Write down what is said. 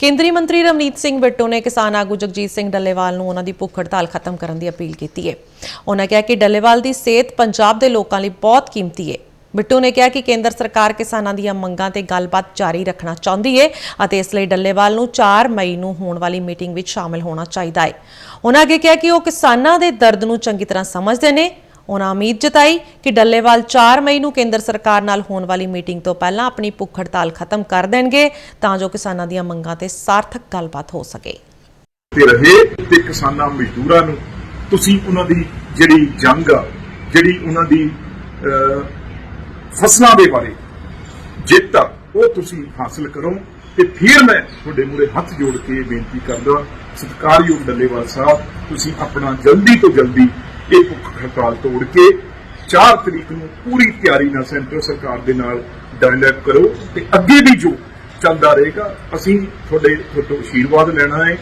ਕੇਂਦਰੀ ਮੰਤਰੀ ਰਵਨੀਤ ਸਿੰਘ ਬਿੱਟੂ ਨੇ ਕਿਸਾਨ ਆਗੂ ਜਗਜੀਤ ਸਿੰਘ ਡੱਲੇਵਾਲ ਨੂੰ ਉਹਨਾਂ ਦੀ ਭੁੱਖ ਹੜਤਾਲ ਖਤਮ ਕਰਨ ਦੀ ਅਪੀਲ ਕੀਤੀ ਹੈ। ਉਹਨਾਂ ਕਿਹਾ ਕਿ ਡੱਲੇਵਾਲ ਦੀ ਸਿਹਤ ਪੰਜਾਬ ਦੇ ਲੋਕਾਂ ਲਈ ਬਹੁਤ ਕੀਮਤੀ ਹੈ। ਬਿੱਟੂ ਨੇ ਕਿਹਾ ਕਿ ਕੇਂਦਰ ਸਰਕਾਰ ਕਿਸਾਨਾਂ ਦੀਆਂ ਮੰਗਾਂ ਤੇ ਗੱਲਬਾਤ ਜਾਰੀ ਰੱਖਣਾ ਚਾਹੁੰਦੀ ਹੈ ਅਤੇ ਇਸ ਲਈ ਡੱਲੇਵਾਲ ਨੂੰ 4 ਮਈ ਨੂੰ ਹੋਣ ਵਾਲੀ ਮੀਟਿੰਗ ਵਿੱਚ ਸ਼ਾਮਲ ਹੋਣਾ ਚਾਹੀਦਾ ਹੈ। ਉਹਨਾਂ ਅੱਗੇ ਕਿਹਾ ਕਿ ਉਹ ਕਿਸਾਨਾਂ ਦੇ ਦਰਦ ਨੂੰ ਚੰਗੀ ਤਰ੍ਹਾਂ ਸਮਝਦੇ ਨੇ ਉਹਨਾਂ ਉਮੀਦ ਜਤਾਈ ਕਿ ਡੱਲੇਵਾਲ 4 ਮਈ ਨੂੰ ਕੇਂਦਰ ਸਰਕਾਰ ਨਾਲ ਹੋਣ ਵਾਲੀ ਮੀਟਿੰਗ ਤੋਂ ਪਹਿਲਾਂ ਆਪਣੀ ਭੁੱਖ ਹੜਤਾਲ ਖਤਮ ਕਰ ਦੇਣਗੇ, ਤਾਂ ਜੋ ਕਿਸਾਨਾਂ ਦੀਆਂ ਮੰਗਾਂ ਤੇ ਸਾਰਥਕ ਗੱਲਬਾਤ ਹੋ ਸਕੇ। ਤੇ ਰਹੇ ਤੇ ਕਿਸਾਨਾਂ ਮਜ਼ਦੂਰਾਂ ਨੂੰ। ਤੁਸੀਂ ਉਹਨਾਂ ਦੀ ਜਿਹੜੀ ਜੰਗ ਆ, ਜਿਹੜੀ ਉਹਨਾਂ ਦੀ ਫਸਲਾਂ ਦੇ ਬਾਰੇ ਜਿੱਤ ਆ, ਉਹ ਤੁਸੀਂ ਹਾਸਲ ਕਰੋ। ਤੇ ਫਿਰ ਮੈਂ ਤੁਹਾਡੇ ਮੂਰੇ ਹੱਥ ਜੋੜ ਕੇ ਬੇਨਤੀ ਕਰਦਾ, ਸਤਿਕਾਰਯੋਗ ਡੱਲੇਵਾਲ ਸਾਹਿਬ, ਤੁਸੀਂ ਆਪਣਾ ਜਲਦੀ ਤੋਂ ਜਲਦੀ ਇਹ ਭੁੱਖ ਹੜਤਾਲ ਤੋੜ ਕੇ 4 ਤਰੀਕ ਨੂੰ ਪੂਰੀ ਤਿਆਰੀ ਨਾਲ ਸੈਂਟਰ ਸਰਕਾਰ ਦੇ ਨਾਲ ਡਾਇਲੌਗ ਕਰੋ ਤੇ ਅੱਗੇ ਵੀ ਜੋ ਚੱਲਦਾ ਰਹੇਗਾ, ਅਸੀਂ ਤੁਹਾਡੇ ਤੁਹਾਡੇ ਤੋਂ ਆਸ਼ੀਰਵਾਦ ਲੈਣਾ ਹੈ।